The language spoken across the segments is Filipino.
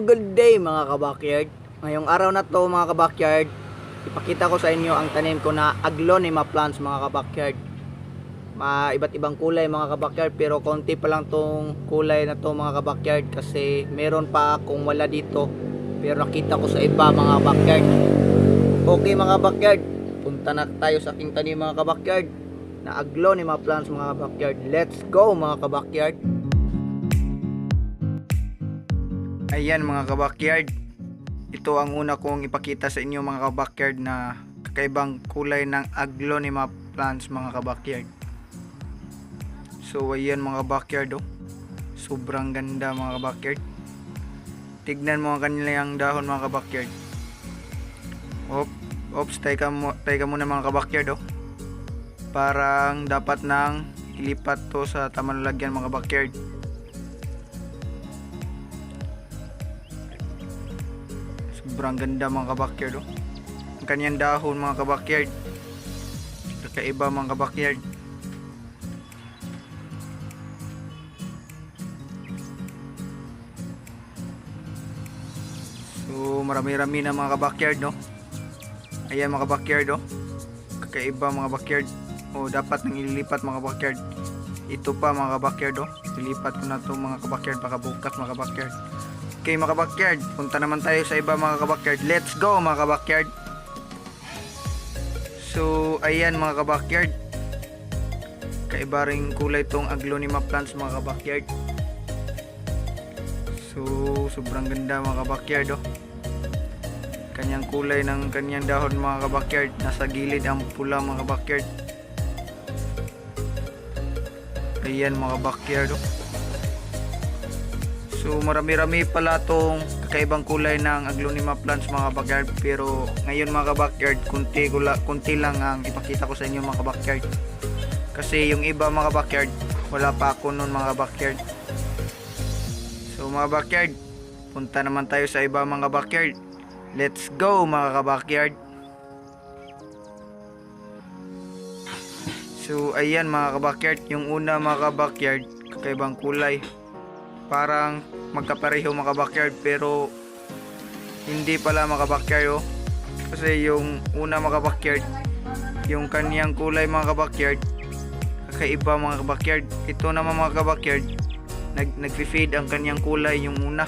Good day mga kabakyard. Ngayong araw na to mga kabakyard, ipakita ko sa inyo ang tanim ko na aglonema plants mga kabakyard. Ma iba't ibang kulay mga kabakyard pero konti pa lang tong kulay na to mga kabakyard kasi meron pa akong wala dito pero nakita ko sa iba mga kabakyard. Okay mga kabakyard, punta na tayo sa aking tanim mga kabakyard na aglonema plants mga kabakyard. Let's go mga kabakyard. Ayan mga kabakyard. Ito ang una kong ipakita sa inyo mga kabakyard na kakaibang kulay ng aglonema plants mga kabakyard. So ayan mga kabakyard oh. Sobrang ganda mga kabakyard. Tignan mo ang kanilang dahon mga kabakyard. Op, ops, tayo ka, mo, tayo ka muna mga kabakyard oh. Parang dapat nang ilipat to sa tamang lalagyan mga kabakyard. Sobrang ganda mga kabakyard oh. Ang kanyang dahon mga kabakyard. Kakaiba mga kabakyard. So marami-rami na mga kabakyard no. Ayan mga kabakyard oh. Kakaiba mga kabakyard. O dapat nang ililipat mga kabakyard. Ito pa mga kabakyard oh. Ilipat ko na to mga kabakyard baka bukas mga kabakyard. Okay mga kabakyard, punta naman tayo sa iba mga kabakyard. Let's go mga kabakyard. So, ayan mga kabakyard. Kaiba kulay tong aglonema plants mga kabakyard. So, sobrang ganda mga kabakyard oh. Kanyang kulay ng kanyang dahon mga kabakyard. Nasa gilid ang pula mga kabakyard. Ayan mga kabakyard oh. So marami-rami pala tong kakaibang kulay ng aglonema plants mga backyard. Pero ngayon mga backyard kunti, gula, kunti lang ang ipakita ko sa inyo mga backyard. Kasi yung iba mga backyard wala pa ako nun mga backyard. So mga backyard punta naman tayo sa iba mga backyard. Let's go mga backyard so ayan mga backyard yung una mga backyard kakaibang kulay parang magkapareho mga backyard pero hindi pala mga backyard oh. kasi yung una mga backyard yung kaniyang kulay mga backyard kakaiba mga backyard ito naman mga backyard nag nagfi-fade ang kaniyang kulay yung una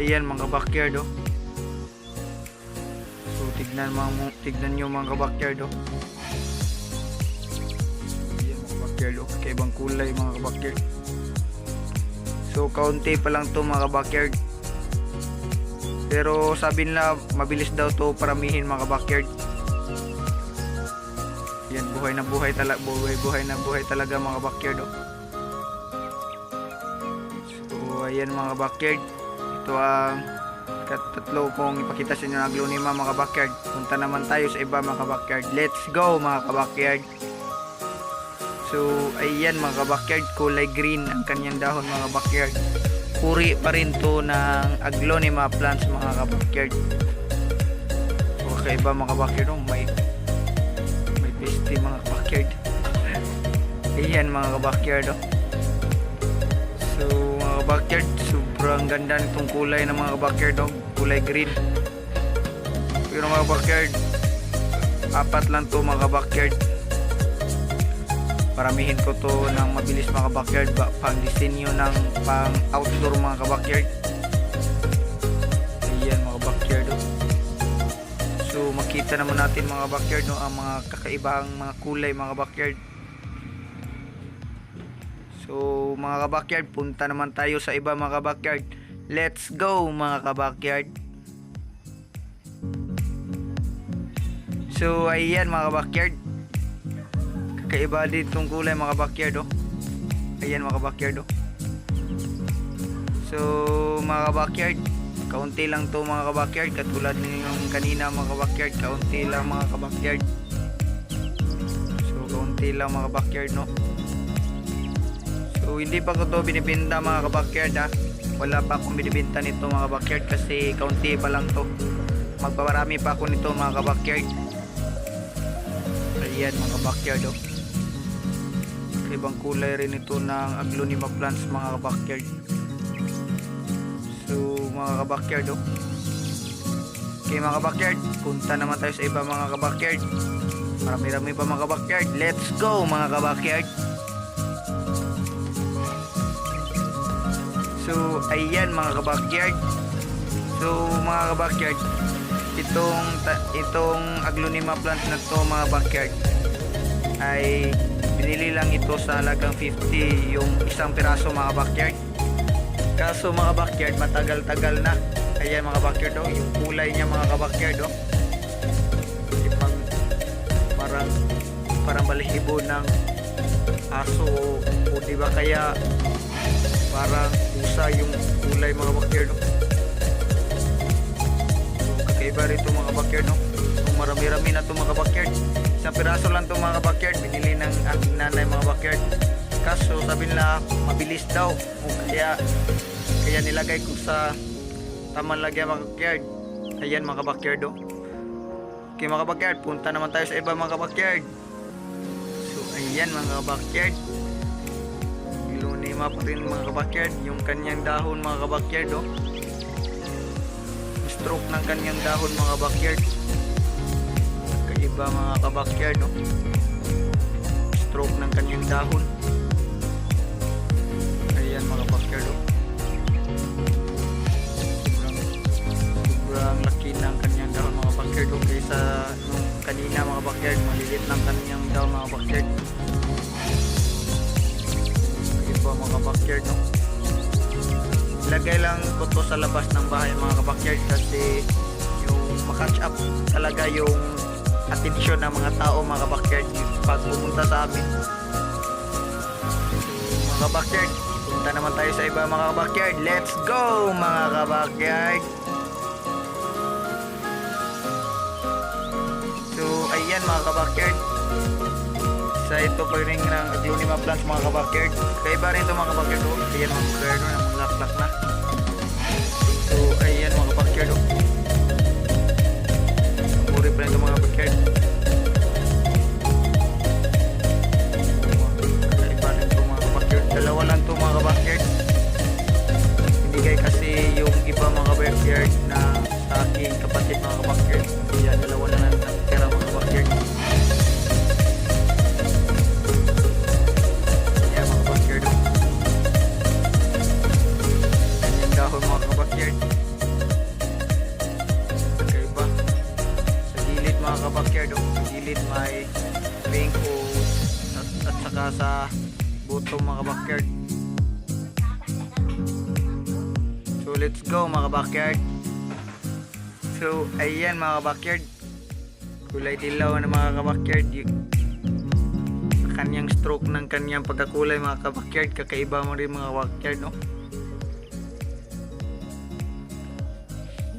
ayan mga backyard oh. so tignan mga tignan nyo mga backyard oh. Backyard oh. Kakaibang kulay mga backyard So kaunti pa lang to mga backyard. Pero sabi nila mabilis daw to paramihin mga backyard. Yan buhay na buhay talaga buhay buhay na buhay talaga mga backyard oh. So ayan mga backyard. Ito ang katatlo kong ipakita sa inyo ng aglonema mga backyard. Punta naman tayo sa iba mga backyard. Let's go mga backyard. So, ayan mga kabakyard, kulay green ang kanyang dahon mga kabakyard. Puri pa rin to ng aglonema plants mga kabakyard. So, kakaiba mga kabakyard, oh, may may peste mga kabakyard. ayan mga kabakyard, oh. So, mga kabakyard, sobrang ganda nitong kulay ng mga kabakyard, oh. kulay green. Pero mga kabakyard, apat lang to mga kabakyard paramihin ko to ng mabilis mga backyard ba, pang disenyo ng pang outdoor mga kabakyard ayan mga backyard oh. so makita naman natin mga backyard no, ang mga kakaibang mga kulay mga backyard so mga kabakyard punta naman tayo sa iba mga kabakyard let's go mga kabakyard so ayan mga kabakyard kakaiba din itong kulay mga backyard oh. Ayan mga backyard oh. So mga backyard, kaunti lang to mga backyard katulad ng kanina mga backyard, kaunti lang mga backyard. So kaunti lang mga backyard no. So hindi pa ko to binibenta mga backyard ha. Wala pa akong binibenta nito mga backyard kasi kaunti pa lang to. Magpaparami pa ako nito mga backyard. Ayan mga backyard oh ibang kulay rin ito ng aglonema plants mga backyard So mga kabakyard oh. Okay mga kabakyard, punta naman tayo sa iba mga kabakyard. Marami-rami pa mga kabakyard. Let's go mga kabakyard. So ayan mga kabakyard. So mga kabakyard, itong itong aglonema plant na to mga backyard ay binili lang ito sa halagang 50 yung isang piraso mga backyard. Kaso mga backyard matagal-tagal na. Ayan mga backyard oh, yung kulay niya mga kabakyard oh. Ipang parang parang balihibo ng aso o di ba kaya parang pusa yung kulay mga backyard oh. So, kakaiba rito mga backyard no. So, marami-rami na to mga backyard. Piraso lang to mga backyard. Binili ng aking nanay mga backyard. Kaso sabi nila mabilis daw. O kaya kaya nilagay ko sa tamang lagyan mga backyard. Ayan mga backyard oh. Okay mga backyard, punta naman tayo sa iba mga backyard. So ayan mga backyard. Ilunima pa rin mga backyard. Yung kanyang dahon mga backyard oh stroke ng kanyang dahon mga backyard kaiba mga kabakyard no? stroke ng kanyang dahon ayan mga backyard oh. sobrang, laki ng kanyang dahon mga backyard oh, kaysa nung kanina mga backyard malilit ng kanyang dahon mga backyard kaiba mga backyard no? ilagay lang ko to sa labas ng bahay mga kabakyard kasi yung makatch up talaga yung atensyon ng mga tao mga kabakyard pag pumunta sa amin. Mga kabakyard punta naman tayo sa iba mga kabakyard. Let's go mga kabakyard! So ayan mga kabakyard. Sa ito pa rin ng aglonema plants mga kabakyard. Kaiba rin ito mga kabakyard. Oh. ayan mga kabakyard oh, namulaklak na. So ayan mga kabakyard saka sa buto mga kabakyard. So let's go mga kabakyard. So ayan mga kabakyard. Kulay dilaw na mga kabakyard. Kanyang stroke ng kanyang pagkakulay mga kabakyard kakaiba mo rin mga backyard no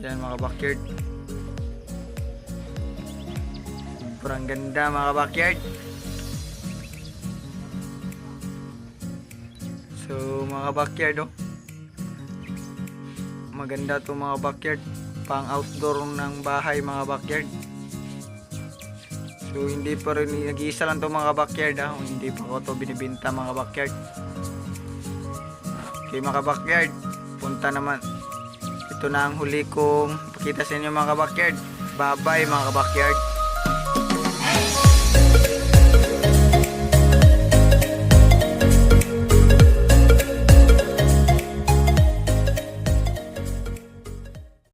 yan mga backyard sobrang ganda mga backyard so mga backyard no maganda to mga backyard pang outdoor ng bahay mga backyard So hindi pa rin nag-iisa lang to mga backyard ha. Hindi pa ko to binibenta mga backyard. Okay mga backyard, punta naman. Ito na ang huli kong pakita sa inyo mga backyard. Bye bye mga backyard.